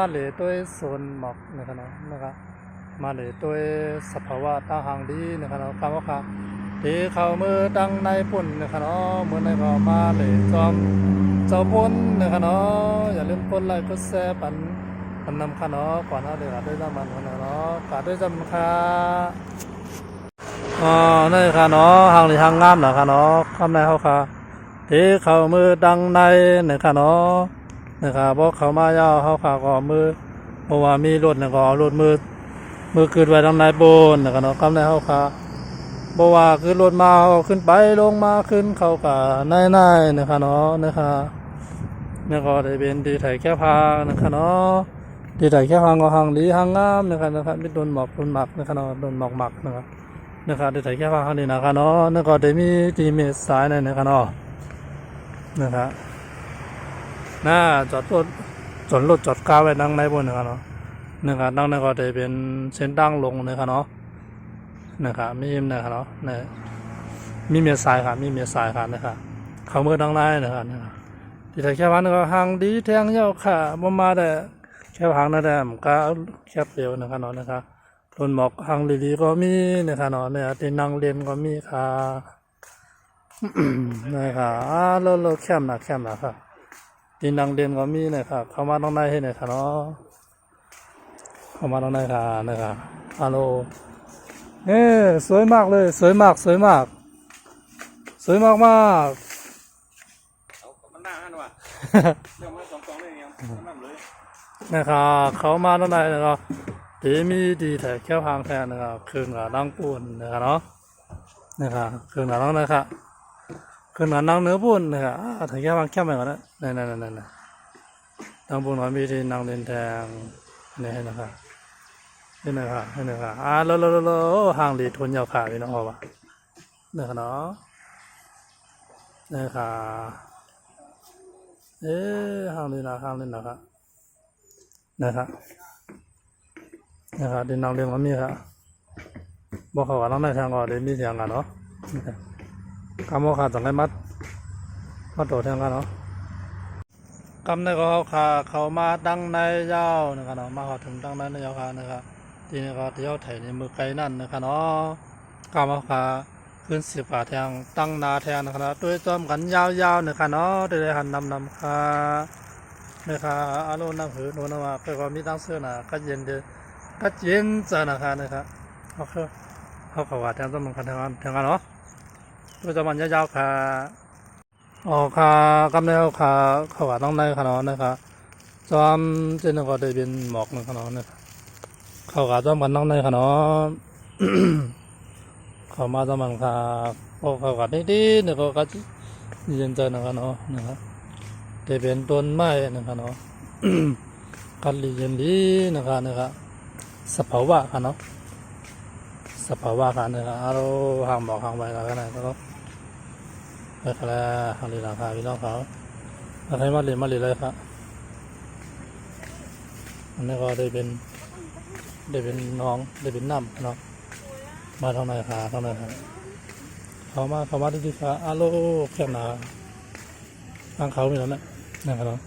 มาเลยด้วยโซนหมอกนะครับนะนะครับมาเลยด้วสภาวะตาหางดีนะครับเนาะคำว่าค่ะที่เขามือดังในปุ่นนะครับเนาะมือในก็มาเลยจอมเจ้าปุ่นนะครับเนาะอย่าลืมกดไลค์กดแชร์ปันปันนำค่ะเนาะก่อนหน้าเดือดด้วยน้ำมันค่ะเนาะกาด้วยจำค่ะอ๋อนี่ค่ะเนาะหางหรือหางงามเหรอค่ะเนาะคำในเขาค่ะที่เขามือดังในนะครับเนาะ นะครับเพราะเขามายาวเขาขาก็เอมือเพราะว่ามีรถนี่ยก็รถมือมือคืนไว้ทางในบนนะครับเนาะกำในเขาขาเพราะว่าคือรถมาเขาขึ้นไปลงมาขึ้นเขากับในในๆนะครับเนาะนะครับนี่ก็ได้เป็นดีไถแค่พานะครับเนาะดีไถแค่พางก็หางดีหางงามนะครับนะครับไม่โดนหมอกโดนหมักนะครับเนาะโดนหมอกหมักนะครับนะครับดีไถแค่พาเขานี่นะครับเนาะนี่ก็ได้มีทีเมสสายในนะครับเนาะนะครับ น่าจอดรถจอดรถจอดกาไว้ดังในบนนะครับเนาะนะครับดังในก็จะเป็นเส้นดังลงนะครับเนาะนะครับมีนะครับเนาะเนี่ยมีเมียสายครับมีเมียสายครับนะครับเขาเมื่อดังในนะครับนะครับที่แต่แค่วันก็ห่างดีแทงเย้าค่ะบ่มาได้แค่ห่างนั่นแหละมันก็แคบเดียวนะครับเนาะนะครับต้นหมอกห่างดีๆก็มีนะครับเนาะเนี่ยที่นั่งเรียนก็มีค่ะนะครับอ่าโลโลแคมนะแคมนะครับ ดินดังเด่นก็มีนะครับเข้ามาตรงในให้หน่อยครับเนาะเข้ามาตรงในค่ะนะครับฮัลโหลเอ้สวยมากเลย สวยมาก สวยมาก สวยมากมากเอามันน่าหันว่ะเรื่องมาสองสองเลยยังนั่นเลยๆนะครับเขามาตรงในนะครับดีมีดีแต่แค่พางแทนนะครับเครื่องกับดังปูนนะครับเนาะนะครับเครื่องกับดังนะครับ เครื่องกับดังเนื้อปูนนะครับอ่าถึงแค่พางแค่ไปก่อนนะนั่นนั่นนั่นนั่นดังปูนก็มีที่นั่งเล่นแทงนี่นะครับนี่นะครับนี่นะครับอ่าโลโลโลโลห่างหลีทุนยาวขาพี่น้องเอาวะนี่ครับเนาะนี่ครับเอ๊ห่างหลีนะห่างหลีนะครับนะครับนะครับเดินน้ำเลี้ยงก็มีครับบอกเขาว่าน้องในทางก็ได้มีเสียงกันเนาะ ครับกำว่าขาดสังไกมัดมาโตเทียงกันเนาะกำในก็ขาเขามาดังในยาวนะครับเนาะมาขาถึงดังในในยาวขานะครับทีนี้ก็เที่ยวไถในมือไกลนั่นนะครับเนาะกามาพาขึ้นสิบาแทงตั้งนาแทงนะครับด้วยจอมกันยาวๆนะครับเนาะได้ได้หันนำนำค่ะนะครับอารมณ์นั่งหือโน่นว่าไปก็มีตั้งเสื้อหนาก็เย็นเดือก็เย็นจ้ะนะครับนะครับเขาคือเขาเขาว่าแทงต้นมันกันทงนั้นทงนั้นเนาะ ด้วยจอมกันยาวๆค่ะอ๋อค่ะกำเนิดค่ะเขาว่าต้องในค่ะเนาะนะครับจอมเจนก็ได้เป็นหมอกนะครับเนาะนะครับเขาก็ต้องมันน้องในขนมเขามาต้อมันค่ะพวกเขาก็ดีๆเนี่ยเขาก็เย็นใจนะครับเนาะนะครับแต่เป็นต้นไม้นะครับเนาะกันดีเย็นดีนะครับนะครับสภาวะค่ะเนาะสภาวะค่ะนะครับเราห่างบอกห่างไปแล้วกันนะครับ ไปค่ะแล้วห่างดีราคาพี่น้องเขาอะไรมาเรียนมาเรียนเลยครับอันนี้ก็ได้เป็นได้เป็นน้องได้เป็นน้ำเนาะมาทางไหนขาทางไหนครับเขามาเขามาที่ที่ขาอาโลแคบหนาทางเขามีแล้วนะนะครับเนาะ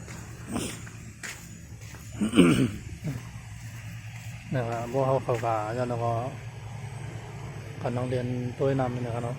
นะครับพวกเขาเขาขายันแล้วก็กันน้องเรียนตัวน้ำนี่นะครับเนาะ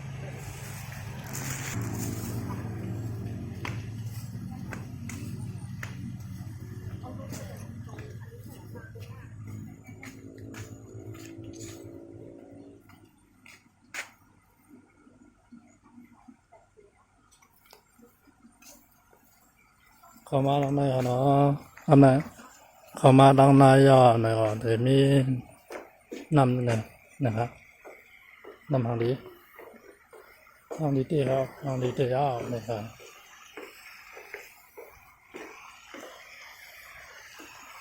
เขามาทางไหนครับเนาะทำไหนเข้ามาทางนายยอดหน่อยก่อนแต่มีน้ำนี่นะนะครับนำทางดีทางดีที่เขาทางดีที่ยาวนะครับ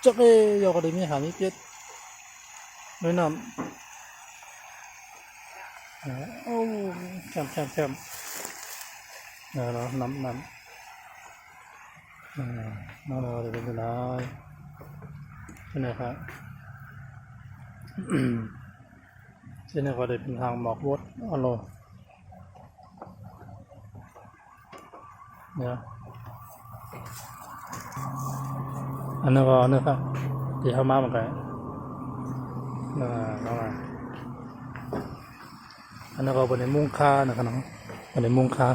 จะไปยกกระดิ่งมีหามีเพียรด้วยนำโอ้แคมแคมแคมเนาะเนาะนำนำอ่า น้องเราจะเป็นยังไงใช่ไหมครับเช่นนี้ก็ได้เป็นทางหมอกวดอโลเนี่ยอันนี้นก็อันนี้ครับที่เข้ามาเหมือนกันนะน้องอันนั้นก็บนในมุ้งค่านะครับน้องบนในมุ้งค่า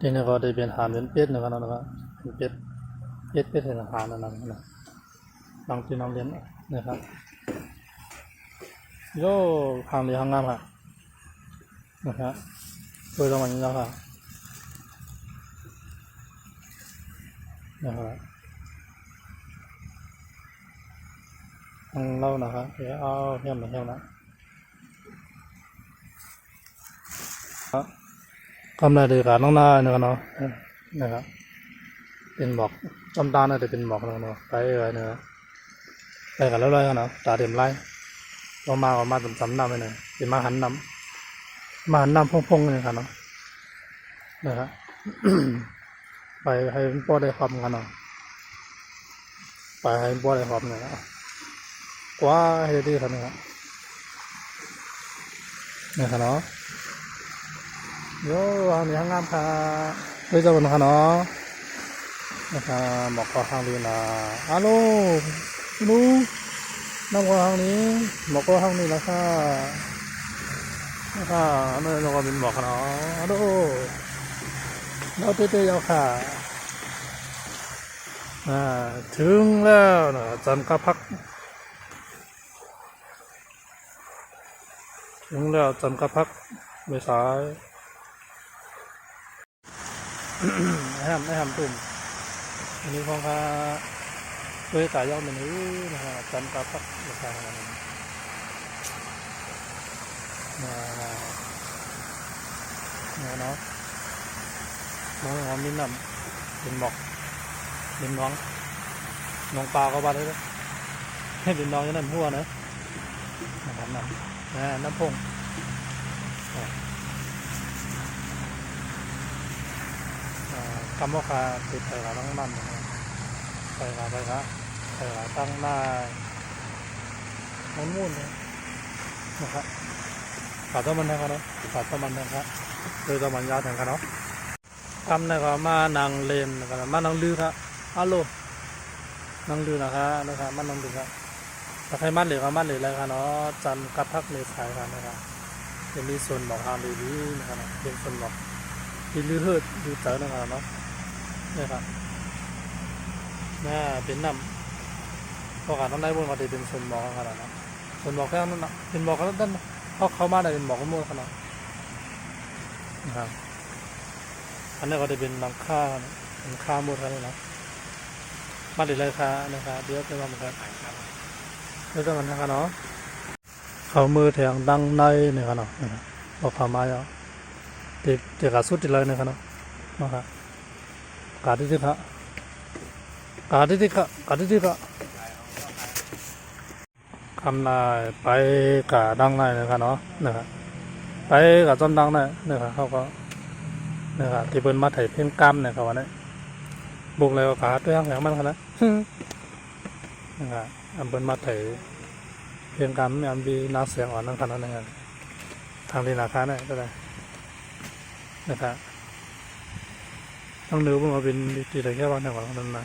ที่นี่ก็ได้เป็นอาหารเป็นเป็ดนะครับน้องนะครับเป็นเป็ดเป็ดเป็ดเป็นอาหารนั่นนะนะน้องที่น้องเรียนนะครับโย่ทางเรียนทางงามค่ะนะครับโดยประมาณนี้แล้วค่ะนะครับทางเรานะครับเดี๋ยวเอาเทียมมาเทียมนะครับ กำลังเดือดน้องนายนะเนาะนะครับเป็นหมอกจำตาน่าจะเป็นหมอกเนาะไปไว้เนาะไปกันแล้วเลยกันเนาะตาเต็มไร่เรามาก็มาตำสำนำไปหน่อยเป็นมาหันนำมาหันนำพงๆเลยครับเนาะนะครับไปให้พ่อได้ความกันเนาะไปให้พ่อได้ความเนี่ยกว่าให้ดีครับนะครับนี่ครับเนาะ โย่อันนี้งามค่ะด้วยจ้าบนครับเนาะนะครับหมอกก็ทางดีนะฮัลโหลลูกน้ำก็ห้องนี้หมอกก็ห้องนี้แล้วค่ะนะคะนั่นเราก็เป็นหมอกเนาะฮัลโหลเราเต้ๆยาวค่ะอ่าถึงแล้วนะจันกะพัก ถึงแล้วจันกะพักไม่สายให้ ไม่ทำไม่ทำตุ่มอันนี้ของพาะโดยสายย่อมเป็นนี้นะครับจันตาพักราคาอะไรนะนาเนาะนองหอมนิ่มนำเป็นหมอกเป็นน้องน้องปลาเขาบ้านเลยให้เป็นน้องยันนั่นหัวนะนะครัน้ำน้ำพง ไปครับตั้งหน้ามันมุ่นเลยนะครับขาดต้นมันนะครับเนาะขาดต้นมันนะครับโดยต้นมันยาวถึงกันเนาะทำนะครับมานางเลนนะครับมานางลือครับฮัลโหลนางลือนะครับนะครับมานางลือครับถ้าใครมัดเหลือก็มัดเหลืออะไรครับเนาะจันกับพักเลยสายครับนะครับจะมีส่วนบอกทางดีๆนะครับเป็นส่วนบอกที่ลือเฮิดลือเจอนะครับเนาะ นี่ครับน่าเป็นน้ำพอขาดน้ำได้บนก็จะเป็นส่วนหมอกขนาดนั้นส่วนหมอกแค่นั้นนะเป็นหมอกแค่นั้นเขาะเขามาได้เป็นหมอกมั่วขนาดนะครับอันนี้ก็จะเป็นหลังคาหลังคาหมดกันเลยนะมาดีเลยค่ะนะครับเดี๋ยวจะมาเหมือนกันเดี๋ยวจะมันนะครับเนาะเขามือแทงดังในเนี่ยครับเนาะนะครับอกเขามาแล้วเด็กเด็กกาสุดเลยนะครับเนาะนะครับ กาดที่ครับกาดิติกะกาดิติกะคำนายไปกาดังในนะครับเนาะนะครับไปกับจอมดังในนะครับเขาก็นะครับที่เปิ้นมาถ่ายเพลงกรรมนี่ยเขาว่าเนี่ยบุกเลยกาตัวย่างอย่างมันขนาดนะครับอันเปิ้นมาถ่ายเพลงกรรมอันมีนักเสียงอ่อนนั่นขนาดนั้นทางดีนาคาเนี่ยก็ได้นะครับ ต้องนึกว่ามันเป็นดีแต่แค่วันแห่งวันนั้นนะ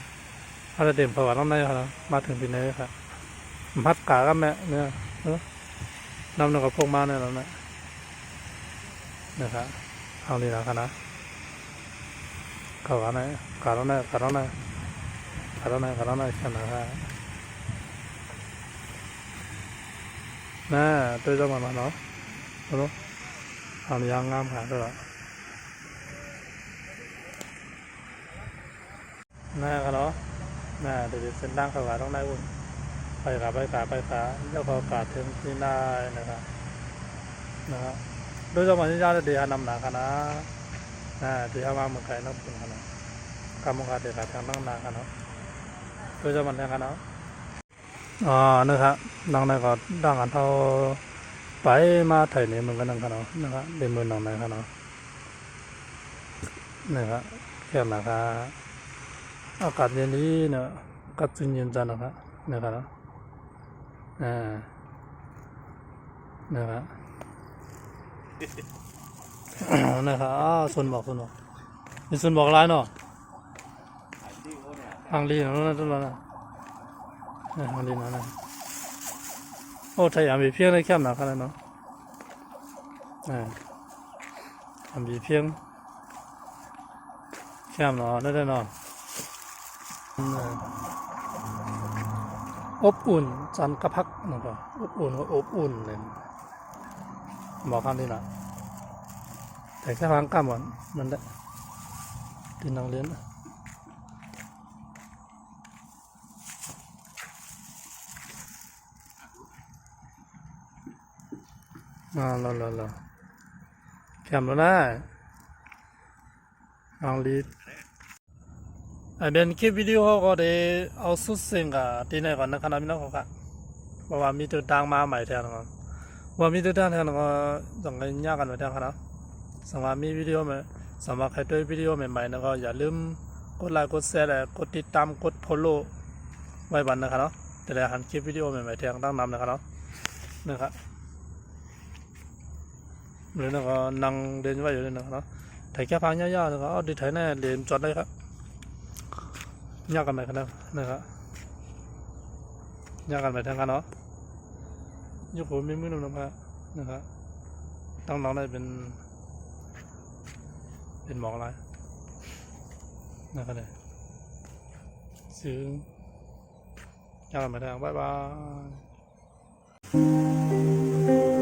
อาจะเด่นประวัติน้ำในครับมาถึงปีนี้ครับพัดกากับแม่เนี่ยนำหนึ่งกับพวกมาเนี่ยแล้วนะนะครับเอานี่นะครับนะเขากันไหนกาแล้วนะกาแล้วนะกาแล้วนะกาแล้วนะขนาดครับน่าตัวจ้ามันมาเนาะเนาะเอานี่างงามขาด้วยเหรอ น่ากันเนาะน่าเดี๋ยวเส้นล่างเขาขาต้องได้อุ่นไปขาไปขาไปขาแล้วก็กาดถึงที่ได้นะครับนะครับโดยเฉพาะที่ยาเดียนำหนาคณะน่าที่เขามาเมืองไทยนับเป็นคณะกรรมการเดียขาทางตั้งนาคณะโดยเฉพาะที่คณะอ๋อนะครับดังนั้นก็ดังกันเท่าไปมาไทยนี่เหมือนกันนั่งคณะนะครับเป็นเมืองดังไหนคณะนะครับแค่นะครับ อากาศเย็นดีเนาะกัดซึนเย็นจันนะครับนะครับอ่านะครับนะครับอ้าส่วนบอกส่วนบอกมีส่วนบอกร้ายเนาะทางลีนั่นนั่นนั่นนะทางลีนั่นนะโอ้ไทยอะมีเพียงได้แค่หนักขนาดเนาะอ่ามีเพียงแค่หนาไนี่น่นอน อบอุ่นจันกระพักนะก็อบอุ่นก็อบอุ่นเลยบอกคำนี้นะแต่แค่ฟังกล้ามก่อนนั่นแหละที่น้องเรียนนะอ่าลาลาลาแคมแล้วนะน้องลี เป็นคลิปวิดีโอก็ได้เอาสุดเสียงกับที่ไหนก่อนนะครับน้องครับบอกว่ามีตัวดังมาใหม่แทนก่อนว่ามีตัวดังแทนก็ส่งกันยากกันไปแทนครับสำหรับมีวิดีโอใหม่สำหรับใครด้วยวิดีโอใหม่ๆนะก็อย่าลืมกดไลค์กดแชร์กดติดตามกดโฟลโล่ไว้บันนะครับเนาะแต่ละหันคลิปวิดีโอใหม่ๆแทนตั้งนำนะครับเนาะนะครับหรือนะก็นั่งเดินไว้อยู่เลยนะครับนะถ่ายแค่พังย่าๆนะครับเอาดีถ่ายแน่เดินจอดได้ครับ ยากกันไหมครับนะครับยากกันไหมทางกันเนาะยกหัวไม่มือลงมานะครับต้องน้องได้เป็น เป็นหมอกอะไรนะครับเนี่ยซื้อยากกันไหมทางบ๊ายบาย